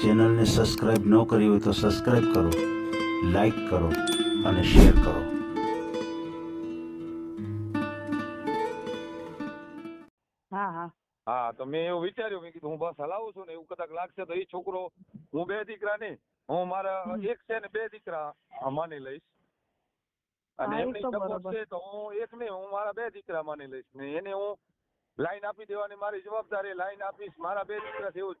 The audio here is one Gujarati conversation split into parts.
ચેનલને સબસ્ક્રાઇબ ન કરી હોય તો સબસ્ક્રાઇબ કરો લાઈક કરો અને શેર કરો. હા હા. હા તો મેં એવું વિચાર્યું મેં કીધું હું બસ હલાવું છું ને એવું કદાચ લાગશે તો એ છોકરો હું બે દીકરા નહીં હું મારા એક છે ને બે દીકરા માની લઈશ. અને એમની સપોર્ટ છે તો હું એક નહીં હું મારા બે દીકરા માની લઈશ ને એને હું લાઈન આપી દેવાની મારી જવાબદારી લાઈન આપીશ મારા બે દીકરા છે એવું જ.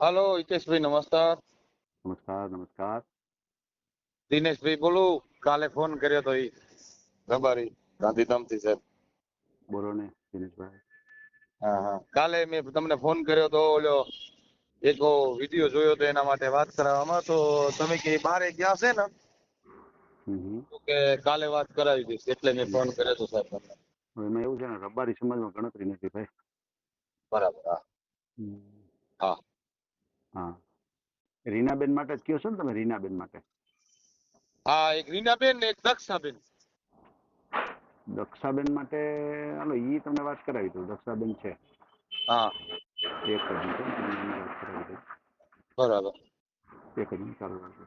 હાલો હિતેશભાઈ નમસ્કાર નમસ્કાર નમસ્કાર. દિનેશભાઈ બોલું. કાલે ફોન કર્યો તો ઈ રબારી ગાંધીધામથી સાહેબ. બોલો ને દિનેશભાઈ. હા હા. કાલે મેં તમને ફોન કર્યો તો ઓલો એક વીડિયો જોયો તો એના માટે વાત કરાવવામાં. તો તમે કે બારે ગયા છે ને. તો કે કાલે વાત કરાવી દઈશ એટલે મેં ફોન કર્યો તો સાહેબ તમને. એમાં એવું છે ને રબારી સમાજમાં ગણતરી નથી ભાઈ. બરાબર હા. હા. હા. રીનાબેન માટે જ કયો છો ને તમે રીનાબેન માટે? હા એક રીનાબેન ને એક દક્ષાબેન. દક્ષાબેન માટે હાલો ઈ તમને વાત કરાવી દઉં. દક્ષાબેન છે. હા. એક જ વાત કરાવી દઉં. બરાબર. એક જ ચાલુ રાખજો.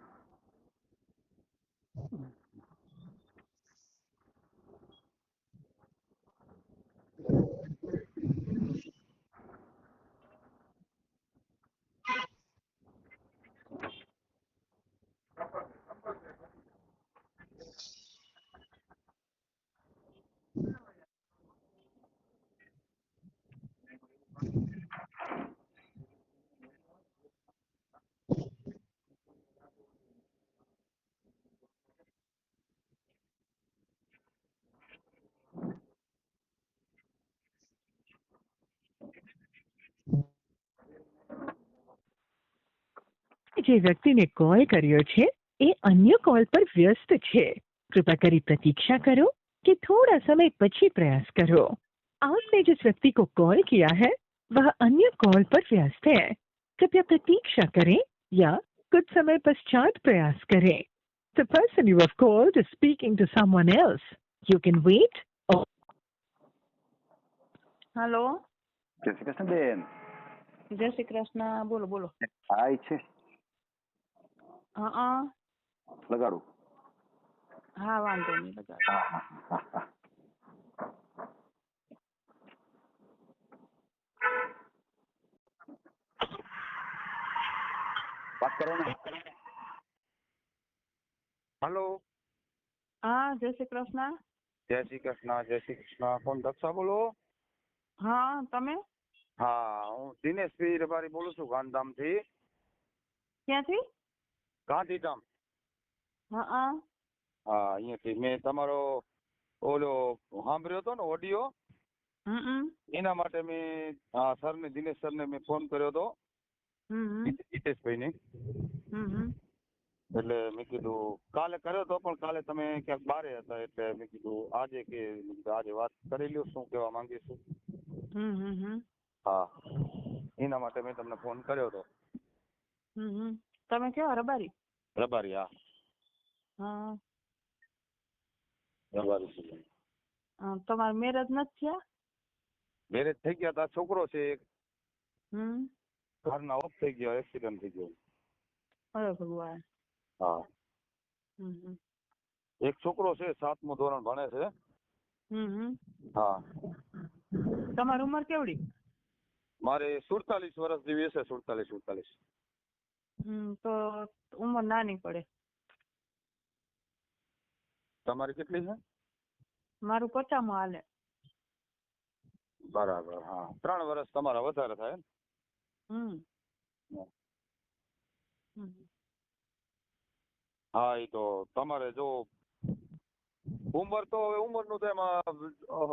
જે વ્યક્તિને કોલ કર્યો છે એ અન્ય કોલ પર વ્યસ્ત છે कृपया કરી प्रतीक्षा करो कि थोड़ा समय પછી प्रयास करो आपने जिस व्यक्ति को कॉल किया है वह अन्य कॉल पर व्यस्त है कृपया प्रतीक्षा करें या कुछ समय पश्चात प्रयास करें The person you have called is speaking to someone else. You can wait or હાલો જય શ્રી કૃષ્ણ બેન જય શ્રી કૃષ્ણ બોલો બોલો હાય છે હા હા લગાડું. હા વાંધો નહીં લગાડું. હા હા હા હા વાત કરો ને. હાલો. હા જય શ્રી કૃષ્ણ. જય શ્રી કૃષ્ણ જય શ્રી કૃષ્ણ. કોણ દક્ષા બોલો? હા તમે? હા હું દિનેશભાઈ રબારી બોલું છું ગાંધીધામથી ક્યાંથી? ગાંધીધામ હા હા. અહીંયાથી મેં તમારો ઓલો સાંભળ્યો હતો ને ઓડિયો? એના માટે મેં સર સરને દિનેશ સરને મેં ફોન કર્યો હતો. હિતેશભાઈને. એટલે મેં કીધું કાલે કર્યો તો પણ કાલે તમે ક્યાંક બારે હતા એટલે મેં કીધું આજે કે આજે વાત કરી લ્યો શું કહેવા હમ હમ હા. એના માટે મેં તમને ફોન કર્યો હતો. તમે કેવા? રબારી? રબારી હા. હા. રબારી છે. હા, તમારા મેરેજ નથી થયા? મેરેજ થઈ ગયા તા છોકરો છે એક. હમ. ઘરના ઓફ થઈ ગયો એક્સિડન્ટ થઈ ગયો. અરે ભગવાન. હા. હમ હમ. એક છોકરો છે સાતમું ધોરણ ભણે છે. હમ હમ. હા. તમારી ઉંમર કેવડી? મારે સુડતાલીસ વર્ષ જેવી હશે સુડતાલીસ સુડતાલીસ. હમ તો ઉંમર નાની પડે. તમારી કેટલી છે? મારું પચામાં હાલે. બરાબર હા. ત્રણ વર્ષ તમારા વધારે થાય હમ. હા. એ તો તમારે જો ઉંમર તો હવે ઉંમરનું તો એમાં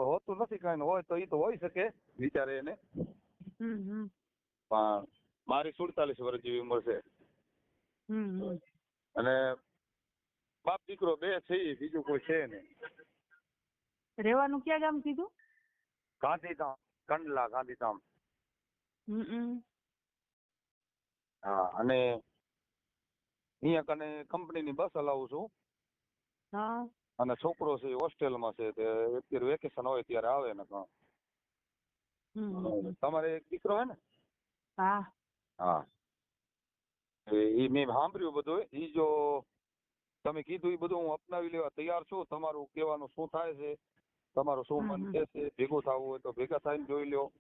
હોતું નથી કઈ ને હોય તો એ તો હોઈ શકે વિચારે એને. પણ મારી સુડતાલીસ વર્ષ જેવી ઉંમર છે. અને બાપ દીકરો બે છે બીજું કોઈ છે નહીં. રહેવાનું ક્યાં ગામ કીધું? ગાંધીધામ કંડલા ગાંધીધામ. હા અને અહીંયા કને કંપનીની બસ હલાવું છું. હા. અને છોકરો છે એ હોસ્ટેલમાં છે તે અત્યારે વેકેશન હોય ત્યારે આવે ને. તમારે એક દીકરો હે ને? હા. હા. એ મેં સાંભળ્યું બધું એ જો તમે કીધું એ બધું હું અપનાવી લેવા તૈયાર છું. તમારું કહેવાનું શું થાય છે? તમારું શું મન કે છે? ભેગું થવું હોય તો ભેગા થઈને જોઈ લ્યો.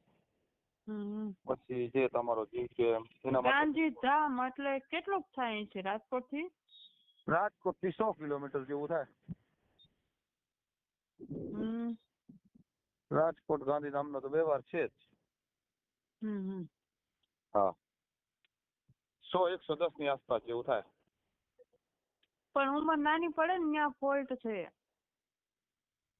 હમ. હમ. પછી જે તમારો જીવ છે એના માટે ધામ એટલે કેટલું થાય છે? રાજકોટથી રાજકોટથી સો કિલોમીટર જેવું થાય. રાજકોટ ગાંધીધામ નો તો વ્યવહાર છે જ. હા. સો એકસો દસની આસપાસ જેવું થાય. પણ ઉંમર નાની પડે ને ત્યાં ફોલ્ટ છે.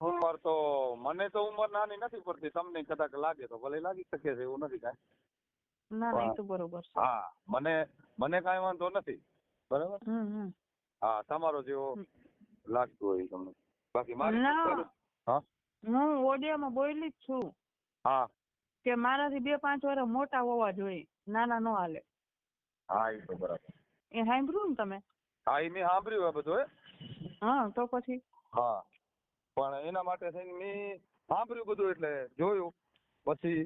ઉંમર તો મને તો ઉંમર નાની નથી પડતી તમને કદાચ લાગે તો ભલે લાગી શકે છે એવું નથી કાંઈ. ના ના તો બરોબર છે. હા મને મને કાંઈ વાંધો નથી બરાબર. હા તમારો જેવો લાગતું હોય તમને. બાકી મારી હા? હું ઓડિયામાં બોલી જ છું હા. કે મારાથી બે પાંચ વર્ષ મોટા હોવા જોઈએ નાના નો હાલે. હા એ તો બરાબર. એ સાંભળ્યું ને તમે? હા એ મેં સાંભળ્યું આ બધું હા? તો પછી? હા પણ એના માટે થઈને મેં સાંભળ્યું બધું એટલે જોયું. પછી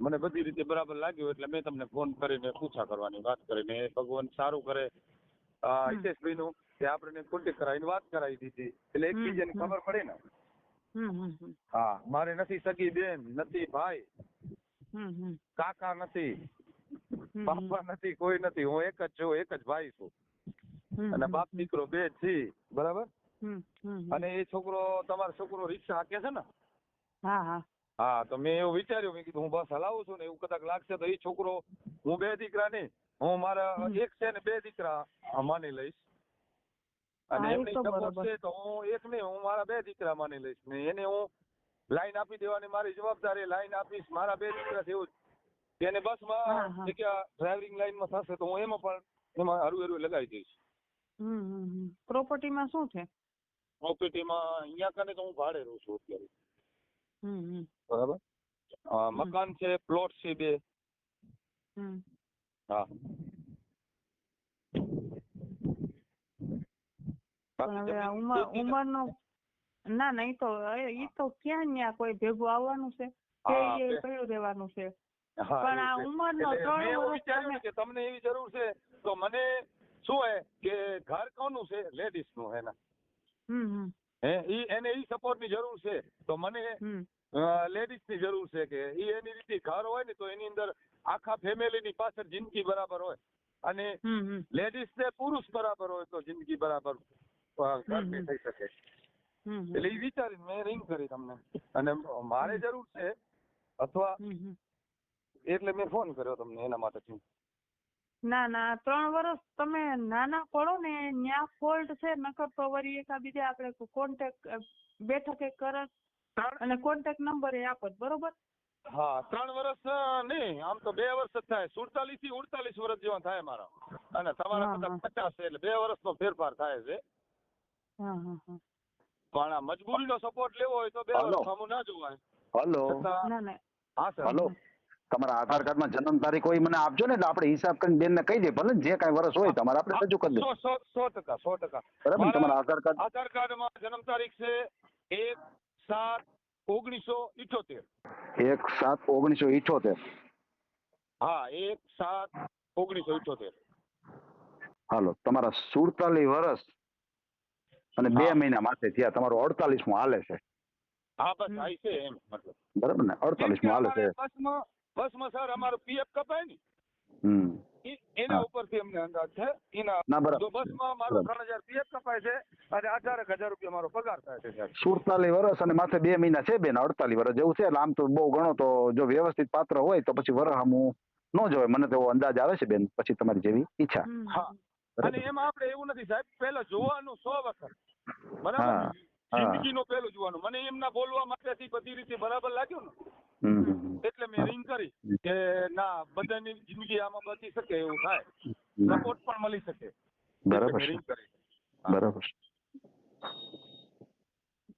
મને બધી રીતે બરાબર લાગ્યું એટલે મેં તમને ફોન કરીને પૂછા કરવાની વાત કરીને ભગવાન સારું કરે. હિતેશભાઈ નું કે આપણે કોન્ટેક્ટ કરાવીને વાત કરાવી દીધી. એટલે એકબીજાને. ખબર પડે ને. હા મારે નથી સગી બેન નથી ભાઈ. કાકા નથી. બાપા નથી કોઈ નથી. હું એક જ છું એક જ ભાઈ છું. અને બાપ દીકરો બે છી બરાબર? અને એ છોકરો તમારો છોકરો રિક્ષા હાકે છે ને? હા હા. હા તો મેં એવું વિચાર્યું મેં કીધું હું બસ હલાવું છું ને એવું કદાચ લાગશે તો એ છોકરો હું બે દીકરા નહીં હું મારા એક છે ને બે દીકરા માની લઈશ. અને એમની સપોર્ટ છે તો હું એક નહીં હું મારા બે દીકરા માની લઈશ ને એને હું લાઈન આપી દેવાની મારી જવાબદારી લાઈન આપીશ મારા બે દીકરા છે એવું માં બસમાં ડ્રાઇવિંગ લાઈનમાં થશે તો હું એમાં પણ એમાં હરુ હરુ લગાવી દઈશ. પ્રોપર્ટી પ્રોપર્ટીમાં શું છે? પ્રોપર્ટીમાં અહીંયા કને તો હું ભાડે રહું છું અત્યારે. બરાબર? મકાન છે પ્લોટ છે બે. હા. ઉંમરનો ના ના ઈ તો એ તો ક્યાં ન્યા કોઈ ભેગું આવવાનું છે? કે કયું રહેવાનું છે? પણ આ. ઉંમરનો ત્રણ વિચાર્યું કે તમને એવી જરૂર છે તો મને શું હે કે ઘર કોનું છે? લેડીઝનું હે ને? હમ હમ. હે ઈ એને ઈ સપોર્ટની જરૂર છે. તો મને લેડીઝની જરૂર છે કે ઈ એની રીતે ઘર હોય ને તો એની અંદર આખા ફેમિલી ની પાછળ જિંદગી બરાબર હોય. અને લેડીઝ ને પુરુષ બરાબર હોય તો જિંદગી બરાબર ઘરની થઈ શકે. એટલે એ વિચારી મેં રિંગ કરી તમને. અને મારે જરૂર છે અથવા એટલે મેં ફોન કર્યો તમને એના માટે ના ના ત્રણ વર્ષ તમે નાના પડો ને ન્યા ફોલ્ટ છે નકર તો વળી એકાબીજે આપણે કોન્ટેક બેઠકે કરત અને કોન્ટેક નંબર એ આપત બરોબર? હા ત્રણ વર્ષ નહીં આમ તો બે વર્ષ જ થાય. સુડતાલીસથી ઉડતાલીસ વર્ષ જેવા થાય મારા. અને તમારા હા, પચાસ છે એટલે બે વર્ષનો ફેરફાર થાય છે. હા હા હા. પણ આ મજબૂરીનો સપોર્ટ લેવો હોય તો બે વર્ષ સામું ના જોવાય. હલો. ના ના. હા સર હલો. તમારા આધાર કાર્ડમાં જન્મ તારીખ હોય મને આપજો ને એટલે આપણે હિસાબ કરીને બેનને કહી દે ભલે જે કાંઈ વર્ષ હોય તમારે આપણે રજૂ કરી દે સો ટકા સો ટકા. બરાબર તમારા આધાર કાર્ડ આધાર કાર્ડમાં જન્મ તારીખ છે એક સાત ઓગણીસો ઇઠોતેર. એક સાત ઓગણીસો ઇઠોતેર. હા એક સાત ઓગણીસો ઇઠોતેર. હાલો તમારા સુડતાલીસ વર્ષ અને બે મહિના માથે થયા તમારું અડતાલીસમું હાલે છે. હા બસ આવી છે એમ મતલબ. બરાબર ને? અડતાલીસમું હાલે છે. બસમાં સર અમારો પીએફ કપાય ને એના ઉપરથી અમને અંદાજ છે. એના જો બસમાં મારો ત્રણ હજાર પીએફ કપાય છે અને અઢારક હજાર રૂપિયા મારો પગાર થાય છે સાહેબ. સુડતાલીસ વર્ષ અને માથે બે મહિના છે બેન અડતાલીસ વર્ષ જેવું છે એટલે આમ તો બહુ ગણો તો જો વ્યવસ્થિત પાત્ર હોય તો પછી વરહ હું ન જોવે મને તો અંદાજ આવે છે બેન પછી તમારી જેવી ઈચ્છા. હા. અને એમાં આપણે એવું નથી સાહેબ પેલા જોવાનું સો વખત. બરાબર? જિંદગીનો પેલું જોવાનું. મને એમના બોલવા માટેથી બધી રીતે બરાબર લાગ્યું ને. એટલે મેં રિંગ કરી કે ના બધાની જિંદગી આમાં બચી શકે એવું થાય. સપોર્ટ પણ મળી શકે. બરાબર રિંગ કરી. હા. બરાબર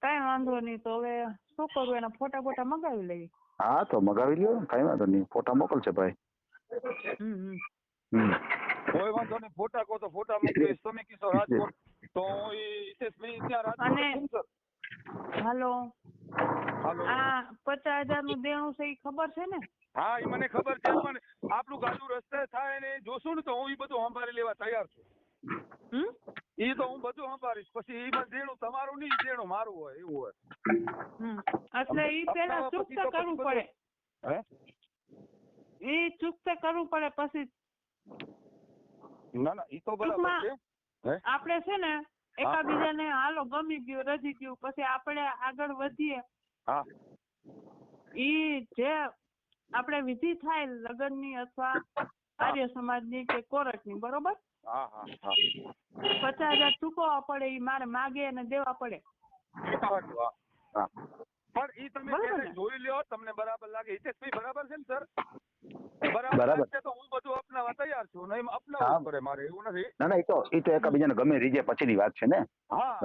કઈ વાંધો નહીં તો હવે શું કરું? એના ફોટા ફોટા મંગાવી લઈએ. હા તો મગાવી લ્યો કઈ વાંધો નહીં. ફોટા મોકલશે ભાઈ. હમ હમ. હમ. કોઈ વાંધો નહીં. ફોટા કહો તો ફોટા મોકલીશ. તમે કીધો રાજકોટ તો હું ઈ હિતેશભાઈ ત્યાં રાજકોટ હાલો. આ પચાસ હજારનું દેણું છે એ ખબર છે ને? હા એ મને ખબર છે પણ આપણું ગાડું રસ્તે થાય ને જોશું ને તો હું ઈ બધું સંભાળી લેવા તૈયાર છું. એ તો હું બધું સંભાળીશ. પછી એ પણ દેણું તમારું નહીં દેણું મારું હોય એવું હોય. એટલે એ પેલા ચૂકતા કરવું પડે. હે? એ ચૂકતા કરવું પડે પછી. ના ના ઈ તો બરાબર છે. આપણે છે ને એકાબીજાને હાલો ગમી ગયું રજી ગયું પછી આપણે આગળ વધીએ. હા. ઈ જે આપણે વિધિ થાય લગ્નની અથવા આર્ય સમાજની કે કોરટની બરોબર? હા હા હા. પચાસ હજાર ચૂકવવા પડે ઈ મારે માગે અને દેવા પડે. પણ ઈ તમે જોઈ લ્યો તમને બરાબર લાગે. હિતેશભાઈ બરાબર છે ને સર? બરાબર. તો હું બધું અપનાવવા તૈયાર છું નહીં અપનાવવું પડે મારે એવું નથી. ના ના એ તો એ તો એકાબીજાને ગમે રીજે પછીની વાત છે ને. હા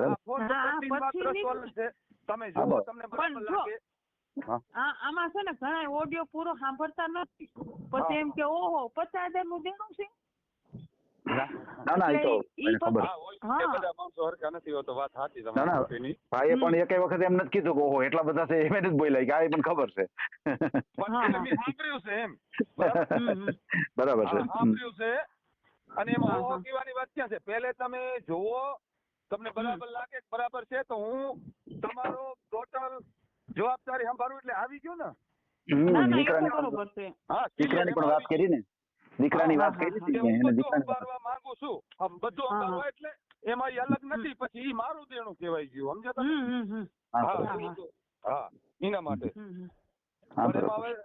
છે. તમે જો તમને બરાબર લાગે. આમાં છે ને ઘણા ઓડિયો પૂરો સાંભળતા નથી. પછી એમ કે ઓહો પચાસ હજારનું દેણું છે? ના ના એ તો એને ખબર. હા હોય છે હા. બધા માણસો હરખા નથી હોતો વાત સાચી તમારી ના. ભાઈએ પણ એકે વખત એમ નથી કીધું કે ઓહો એટલા બધા છે એમ જ બોલ્યા કે આ પણ ખબર છે. પણ હા, એટલે હા. મેં સાંભળ્યું છે એમ. બરાબર? છે. સાંભળ્યું છે. અને એમાં હા, કહેવાની વાત ક્યાં છે? પહેલે તમે જોવો તમને બરાબર લાગે બરાબર છે તો હું તમારો ટોટલ જવાબદારી સંભાળું એટલે આવી ગયો ને? હા દીકરાની પણ વાત કરી ને. દીકરાની વાત કરી હતી એને દીકરાની માંગુ છું. આમ બધું હા. એટલે એમાં ઈ અલગ નથી પછી ઈ મારું દેણું કહેવાય ગયું. સમજ્યા તમે? હા, હા એના માટે. હવે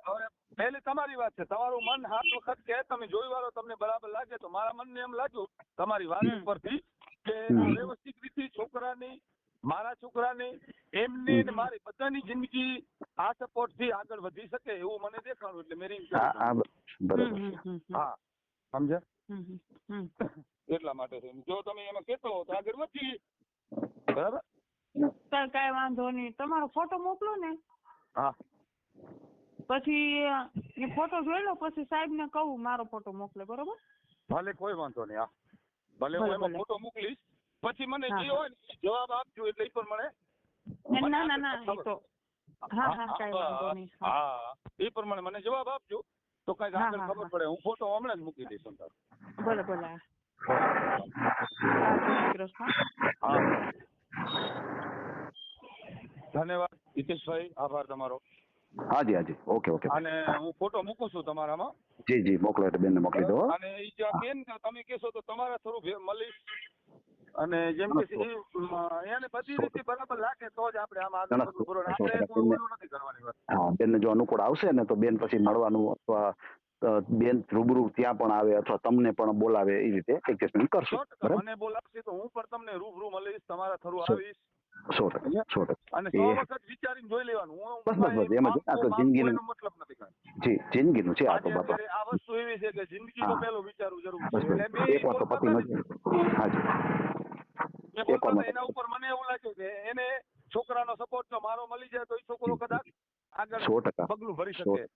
હવે પહેલી તમારી વાત છે. તમારું મન હાથ વખત કે તમે જોઈ વાળો તમને બરાબર લાગે તો મારા મનને એમ લાગ્યું તમારી વાત. ઉપરથી કે વ્યવસ્થિત રીતે છોકરાની મારા છોકરાની એમની ને મારી બધાની જિંદગી આ સપોર્ટથી આગળ વધી શકે એવું મને દેખાણું એટલે મેં ring હા કરી. હા બરાબર. હા સમજ્યા. એટલા માટે છે જો તમે એમાં કહેતો હો તો આગળ વધી બરાબર? કાંઈ વાંધો નહીં. તમારો ફોટો મોકલો ને. હા. પછી એ ફોટો જોઈ લો પછી સાહેબ ને કહું મારો ફોટો મોકલે બરોબર? ભલે કોઈ વાંધો નહીં હા. ભલે હું એમાં ફોટો મોકલીશ. પછી મને જે હોય ને જવાબ આપજો એટલે પ્રમાણે એ મને ના ના ના એ તો. હા હા કઈ વાંધો નહીં હા. એ પ્રમાણે મને જવાબ આપજો. તો કંઈક આગળ ખબર પડે. હું ફોટો હમણાં જ મૂકી દઈશ ભલે ભલે ધન્યવાદ. હિતેશભાઈ આભાર તમારો. હાજી હાજી. Okay okay. અને હું ફોટો મૂકું છું તમારામાં. જી જી. મોકલો એટલે બેનને મોકલી દો. હો. અને એ જો બેન તમે કહેશો તો તમારા થોડું મળીશ. અને જેમ કે એને બધી રીતે બરાબર લાગે તો જ આપણે આમ આગળ બરોબર આપણે ઓલું નથી કરવાની વાત. હા બેન જો અનુકૂળ આવશે ને તો બેન પછી મળવાનું અથવા બેન રૂબરૂ ત્યાં પણ આવે અથવા તમને પણ બોલાવે એ રીતે એડજસ્ટમેન્ટ કરશું. મને બોલાવશે તો હું પણ તમને રૂબરૂ મળીશ તમારા થ્રુ આવીશ. સો ટકા. સો ટકા. અને સો વખત વિચારીને જોઈ લેવાનું. હું બસ, બસ, બસ, એમ જ. આ તો જિંદગીનું- મતલબ નથી કાંઈ. જી જિંદગીનું છે આ તો બાપા. આ વસ્તુ એવી છે કે જિંદગી તો હા. પેલું વિચારવું જરૂર છે. એટલે તો પતિ હાજી એ બોલતા હતા એના ઉપર મને એવું લાગ્યું કે એને છોકરાનો સપોર્ટ જો મારો મળી જાય તો એ છોકરો કદાચ આગળ સો ટકા. પગલું ભરી શકે.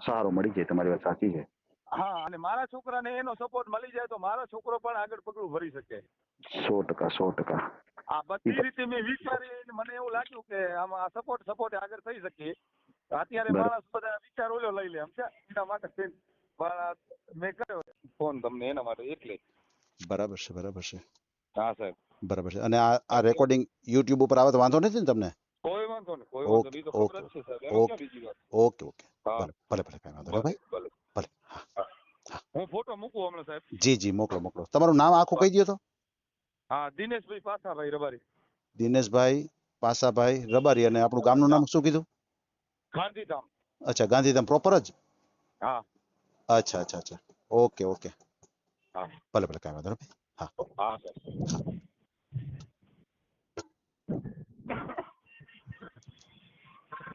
સહારો મળી જાય તમારી વાત સાચી છે. હા અને મારા છોકરાને એનો સપોર્ટ મળી જાય તો મારો છોકરો પણ આગળ પગલું ભરી શકે. સો ટકા સો ટકા. આ બધી રીતે મેં વિચારી મને એવું લાગ્યું કે આમાં સપોર્ટ સપોર્ટ આગળ થઈ શકીએ અત્યારે માણસ બધા વિચાર ઓલો લઈ લે સમજ્યા? એના માટે મેં કર્યો ફોન તમને એના માટે એટલે. બરાબર છે બરાબર છે. હા સાહેબ. બરાબર છે. અને આ આ રેકોર્ડિંગ યુટ્યુબ ઉપર આવે તો વાંધો નથી ને તમને? કોઈ વાંધો નહીં કોઈ ઓકે, વાંધો નહીં તો ખબર જ છે સાહેબ. ઓકે. બીજી વાત. Okay okay. ભલે ભલે ભલે કાંઈ વાંધો નહીં ભાઈ. ભલે ભલે. હા હું. ફોટો મૂકું હમણાં સાહેબ? જી જી મોકલો મોકલો. તમારું નામ આખું કહી દો તો. હા દિનેશભાઈ પાસાભાઈ રબારી. દિનેશભાઈ પાસાભાઈ રબારી અને આપણું ગામનું નામ શું કીધું? ગાંધીધામ. અચ્છા ગાંધીધામ પ્રોપર જ? હા. અચ્છા અચ્છા અચ્છા. Okay okay. હા. ભલે ભલે કાંઈ વાંધો નહીં હા. હા.